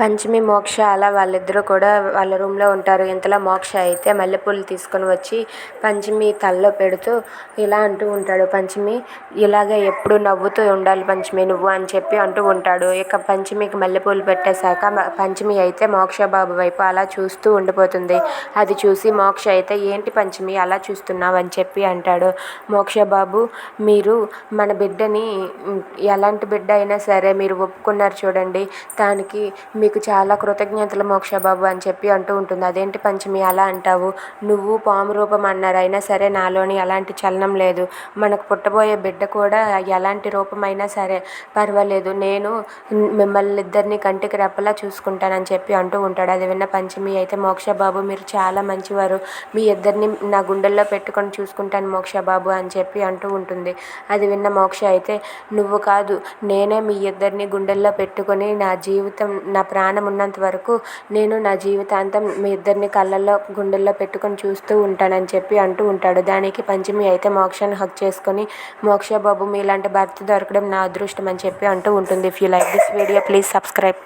పంచమి మోక్ష అలా వాళ్ళిద్దరూ కూడా వాళ్ళ రూమ్లో ఉంటారు. ఇంతలో మోక్ష అయితే మల్లెపూలు తీసుకొని వచ్చి పంచమి తలలో పెడుతూ ఇలా అంటూ ఉంటాడు. పంచమి ఇలాగే ఎప్పుడు నవ్వుతూ ఉండాలి పంచమి నువ్వు అని చెప్పి అంటూ ఉంటాడు. ఇక పంచమికి మల్లెపూలు పెట్టేశాక పంచమి అయితే మోక్ష బాబు వైపు అలా చూస్తూ ఉండిపోతుంది. అది చూసి మోక్ష అయితే ఏంటి పంచమి అలా చూస్తున్నావు? అని చెప్పి అంటాడు. మోక్ష బాబు మీరు మన బిడ్డని ఎలాంటి బిడ్డ అయినా సరే మీరు ఒప్పుకున్నారు చూడండి. దానికి మీ మీకు చాలా కృతజ్ఞతలు మోక్ష బాబు అని చెప్పి అంటూ ఉంటుంది. అదేంటి పంచమి అలా అంటావు? నువ్వు పాము రూపం అన్నారు అయినా సరే నాలోని అలాంటి చలనం లేదు. మనకు పుట్టబోయే బిడ్డ కూడా ఎలాంటి రూపమైనా సరే పర్వాలేదు. నేను మిమ్మల్ని ఇద్దరిని కంటికి రెప్పలా చూసుకుంటానని చెప్పి అంటూ ఉంటాడు. అది విన్న పంచమి అయితే మోక్షబాబు మీరు చాలా మంచివారు. మీ ఇద్దరిని నా గుండెల్లో పెట్టుకొని చూసుకుంటాను మోక్షబాబు అని చెప్పి అంటూ ఉంటుంది. అది విన్న మోక్ష అయితే నువ్వు కాదు నేనే మీ ఇద్దరిని గుండెల్లో పెట్టుకొని నా జీవితం నా ప్రాణం ఉన్నంత వరకు నేను నా జీవితాంతం మీ ఇద్దరిని కళ్ళల్లో గుండెల్లో పెట్టుకొని చూస్తూ ఉంటానని చెప్పి అంటూ ఉంటాడు. దానికి పంచమి అయితే మోక్షను హక్ చేసుకొని మోక్ష బాబు మీలాంటి భర్త దొరకడం నా అదృష్టం అని చెప్పి అంటూ ఉంటుంది. If you like this video please subscribe